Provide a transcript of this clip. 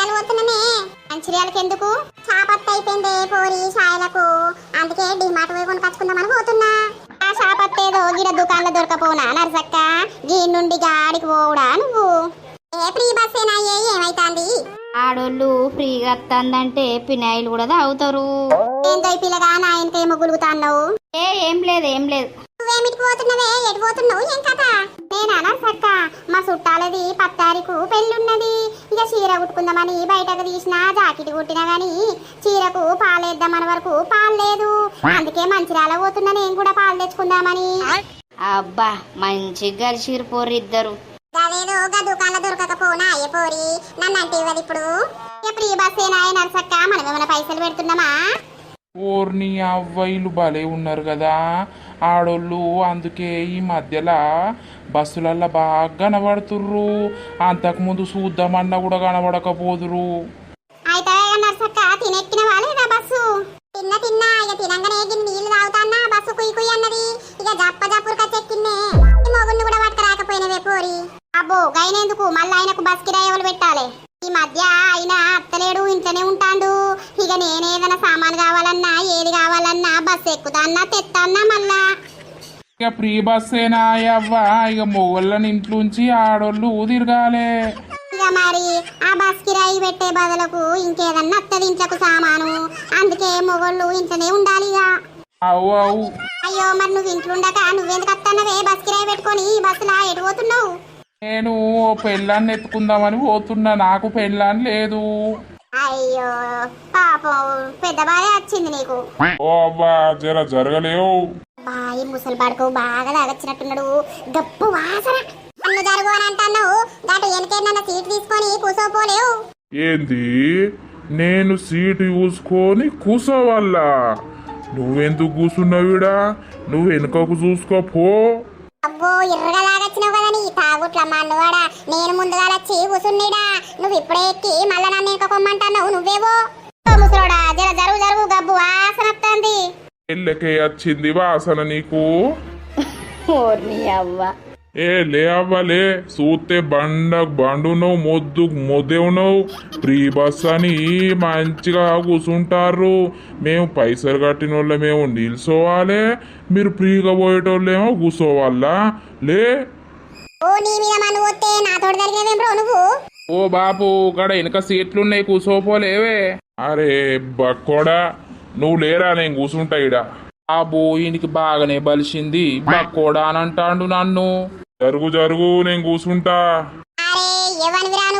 మంచిర్యాల పోతున్నామే మంచిర్యాలకి ఎందుకు? చాపత్త అయిపోయింది పోరి సాయలకు అందుకే డిమార్ట్ పోయి కొనుకొచ్చుకుందామని పోతున్నా. ఆ చాపత్త ఏదో గిడ దుకాణంలో దొరకపోనా నరసక్క? గీ నుండి గాడికి పోవుడా నువ్వు? ఏ ఫ్రీ బస్ ఏనా ఏ? ఏమైతాంది? ఆడోళ్ళు ఫ్రీగా వస్తుందంటే పినాయిలు కూడా తాగుతారు. ఏందో ఈ పిల్లగా నాయనకేమో గులుగుతాన్నావు ఏ ఏం లేదు ఏం లేదు. నువ్వేమిటి పోతున్నావే? ఎటు పోతున్నావు? ఏం కథ? నేనా నర్సక్క మా చుట్టాలది పత్తారికు పెళ్ళున్నది. ఇక చీర కుట్టుకుందామని బయటకు తీసిన జాకెట్ కుట్టినా గాని చీరకు పాలేద్దామని వరకు పాలు లేదు అందుకే మంచిర్యాల పోతున్నా నేను కూడా పాలు తెచ్చుకుందామని. అబ్బా మంచిగా కలిసిరు పోరు ఇద్దరు. అదేదో గా దుకాణంలో దొరకకపోనా అయ్య పోరి నన్ను అంటే ఇవ్వదు ఇప్పుడు. ఇక ఫ్రీ బస్ ఏనా నర్సక్క? మనం ఏమైనా పైసలు పెడుతున్నామా? ఓర్ని అవ్వయిలు భలే ఉన్నారు కదా. ఆడోళ్ళు అందుకే ఈ మధ్యలో బస్సులల్లో బాగా కనబడుతుర్రు. అంతకుముందు చూద్దామన్నా కూడా కనబడకపోదురు. అయితే నర్సక్క తినెక్కిన వాళ్ళేదా బస్సు? తిన్న తిన్నా ఇక తినంగానే గిన్ని నీళ్ళు తాగుతాన్నా బస్సు కుయ్యి కుయ్యి అన్నది. ఇక జప్ప జప్పురుక చెక్కిన్నే మొగుడిని కూడా పట్టుకురాకపోయినవే పోరి. అబ్బో గైనేందుకు? మళ్ళీ ఆయనకు బస్ కిరాయి ఎవరు పెట్టాలి? ఈ మధ్య ఆయన అత్తలేడు ఇంట్లోనే ఉంటాడు. నేనేదైనా సామాన్ కావాలన్నా ఏది కావాలన్నా బస్ ఎక్కుతాన్నా తెత్తాన్నా మళ్ళా. ఇక ఫ్రీ బస్సేనా అవ్వ. ఇక మొగళ్ళని ఇంట్లోంచి ఆడోళ్ళు తిరగాలే ఇక మరి ఆ బస్ కిరాయి పెట్టే బదులకు ఇంకేదన్నా అత్తది ఇంట్లోకి సామాను. అందుకే మొగోళ్ళు ఇంట్లోనే ఉండాలి ఇక. అవు అవు. అయ్యో మరి నువ్వు ఇంట్లో ఉండక నువ్వెందుకు వస్తానవే బస్ కిరాయి పెట్టుకొని బస్సులా ఎటు పోతున్నావు? నేను ఓ పెళ్ళాన్ని ఎత్తుకుందామని పోతున్నా. నాకు పెళ్ళాన్ని లేదు. అయ్యో పాపం. పెద్ద బాధ వచ్చింది నీకు. ఓ జర జరగలేవు. బాయి ముసలి పడుకో బాగా తాగొచ్చినట్టున్నాడు గప్పు వాసన. నన్ను జరుగు అని అంటున్నావు. గటు వెనకేనన్న సీట్ తీసుకొని కూసోపోలేవు. ఏంది? నేను సీటు చూసుకొని కూసోవాలా? నువ్వెందుకు కూసున్నావిడా నువ్వు వెనుకకు చూసుకోపో. అబ్బో ఎర్రగా లాగొచ్చినావు కదా మన్నువాడా? నేను ముందుగా వచ్చి కూసున్నీడా నువ్వు ఇప్పుడే ఎక్కి మళ్ళా నన్ను ఎక్కకొమ్మంటున్నావు నువ్వేవో? ముసలోడా జర జరుగు జరుగు గబ్బు వాసన వస్తుంది ఎల్లకే వచ్చింది వాసన నీకు? ఓర్ని అవ్వ. ఏ లే అవ్వలే చూస్తే బండ బండునవు మొద్దు మొద్దేవునవు ఫ్రీ బస్ అని మంచిగా కూర్చుంటారు మేము పైసలు కట్టిన వాళ్ళమేమో నిల్చోవాలి మీరు ఫ్రీగా పోయేటోళ్ళేమో కూర్చోవాలా లే ఓ నీ మీద వస్తే జరిగేదేం బ్రో నువ్వు? ఓ బాపు ఇక్కడ వెనక సీట్లున్నాయి కూసోపోలేవే. అరే బక్కోడా నువ్వు లేరా నేను కూర్చుంటా ఈడ. ఆ బోయినికి బాగానే బలిసింది. బక్కోడా అని అంటాండు నన్ను. జరుగు జరుగు నేను అరే ఎవరివిరా